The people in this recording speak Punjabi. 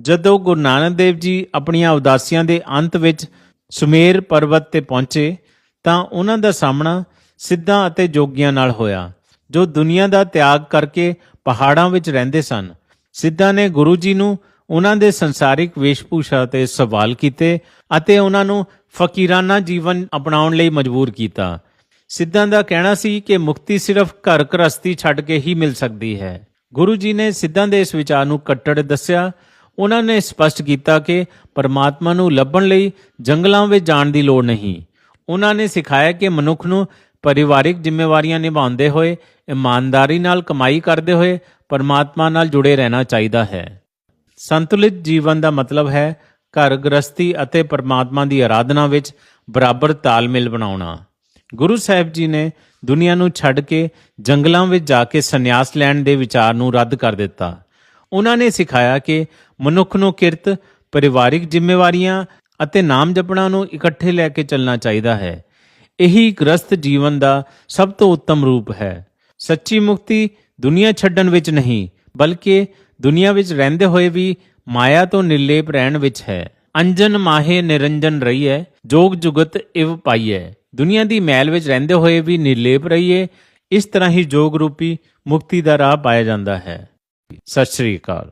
ਜਦੋਂ ਗੁਰੂ ਨਾਨਕ ਦੇਵ ਜੀ ਆਪਣੀਆਂ ਉਦਾਸੀਆਂ ਦੇ ਅੰਤ ਵਿੱਚ ਸੁਮੇਰ ਪਰਬਤ ਤੇ ਪਹੁੰਚੇ, ਤਾਂ ਉਹਨਾਂ ਦਾ ਸਾਹਮਣਾ ਸਿੱਧਾਂ ਅਤੇ ਜੋਗੀਆਂ ਨਾਲ ਹੋਇਆ, ਜੋ ਦੁਨੀਆ ਦਾ ਤਿਆਗ ਕਰਕੇ ਪਹਾੜਾਂ ਵਿੱਚ ਰਹਿੰਦੇ ਸਨ। ਸਿੱਧਾਂ ਨੇ ਗੁਰੂ ਜੀ ਨੂੰ ਉਹਨਾਂ ਦੇ ਸੰਸਾਰਿਕ ਵੇਸ਼ਭੂਸ਼ਾ ਤੇ ਸਵਾਲ ਕੀਤੇ ਅਤੇ ਉਹਨਾਂ ਨੂੰ ਫਕੀਰਾਨਾ ਜੀਵਨ ਅਪਣਾਉਣ ਲਈ ਮਜਬੂਰ ਕੀਤਾ। ਸਿੱਧਾਂ ਦਾ ਕਹਿਣਾ ਸੀ ਕਿ ਮੁਕਤੀ ਸਿਰਫ ਘਰ ਘਰਸਤੀ ਛੱਡ ਕੇ ਹੀ ਮਿਲ ਸਕਦੀ ਹੈ। ਗੁਰੂ ਜੀ ਨੇ ਸਿੱਧਾਂ ਦੇ ਇਸ ਵਿਚਾਰ ਨੂੰ ਕੱਟੜ ਦੱਸਿਆ ਉਹਨਾਂ ਨੇ ਸਪਸ਼ਟ ਕੀਤਾ ਕਿ ਪਰਮਾਤਮਾ ਨੂੰ ਲੱਭਣ ਲਈ ਜੰਗਲਾਂ ਵਿੱਚ ਜਾਣ ਦੀ ਲੋੜ ਨਹੀਂ। ਉਹਨਾਂ ਨੇ ਸਿਖਾਇਆ ਕਿ ਮਨੁੱਖ ਨੂੰ ਪਰਿਵਾਰਿਕ ਜ਼ਿੰਮੇਵਾਰੀਆਂ ਨਿਭਾਉਂਦੇ ਹੋਏ, ਇਮਾਨਦਾਰੀ ਨਾਲ ਕਮਾਈ ਕਰਦੇ ਹੋਏ ਪਰਮਾਤਮਾ ਨਾਲ ਜੁੜੇ ਰਹਿਣਾ ਚਾਹੀਦਾ ਹੈ। ਸੰਤੁਲਿਤ ਜੀਵਨ ਦਾ ਮਤਲਬ ਹੈ ਘਰ ਗ੍ਰਸਤੀ ਅਤੇ ਪਰਮਾਤਮਾ ਦੀ ਆਰਾਧਨਾ ਵਿੱਚ ਬਰਾਬਰ ਤਾਲਮੇਲ ਬਣਾਉਣਾ। ਗੁਰੂ ਸਾਹਿਬ ਜੀ ਨੇ ਦੁਨੀਆ ਨੂੰ ਛੱਡ ਕੇ ਜੰਗਲਾਂ ਵਿੱਚ ਜਾ ਕੇ ਸੰਨਿਆਸ ਲੈਣ ਦੇ ਵਿਚਾਰ ਨੂੰ ਰੱਦ ਕਰ ਦਿੱਤਾ। ਉਹਨਾਂ ਨੇ ਸਿਖਾਇਆ ਕਿ ਮਨੁੱਖ ਨੂੰ ਕਿਰਤ, ਪਰਿਵਾਰਿਕ ਜ਼ਿੰਮੇਵਾਰੀਆਂ ਅਤੇ ਨਾਮ ਜਪਣਾ ਨੂੰ ਇਕੱਠੇ ਲੈ ਕੇ ਚੱਲਣਾ ਚਾਹੀਦਾ ਹੈ। ਇਹੀ ਗ੍ਰਸਤ ਜੀਵਨ ਦਾ ਸਭ ਤੋਂ ਉੱਤਮ ਰੂਪ ਹੈ। ਸੱਚੀ ਮੁਕਤੀ ਦੁਨੀਆ ਛੱਡਣ ਵਿੱਚ ਨਹੀਂ, ਬਲਕਿ ਦੁਨੀਆ ਵਿੱਚ ਰਹਿੰਦੇ ਹੋਏ ਵੀ ਮਾਇਆ ਤੋਂ ਨਿਰਲੇਪ ਰਹਿਣ ਵਿੱਚ ਹੈ। ਅੰਜਨ ਮਾਹੇ ਨਿਰੰਜਨ ਰਹੀਐ, ਜੋਗ ਜੁਗਤ ਇਵ ਪਾਈਐ। ਦੁਨੀਆ ਦੀ ਮੈਲ ਵਿੱਚ ਰਹਿੰਦੇ ਹੋਏ ਵੀ ਨਿਰਲੇਪ ਰਹੀਏ, ਇਸ ਤਰ੍ਹਾਂ ਹੀ ਜੋਗ ਰੂਪੀ ਮੁਕਤੀ ਦਾ ਰਾਹ ਪਾਇਆ ਜਾਂਦਾ ਹੈ। ਸਤਿ ਸ੍ਰੀ ਅਕਾਲ।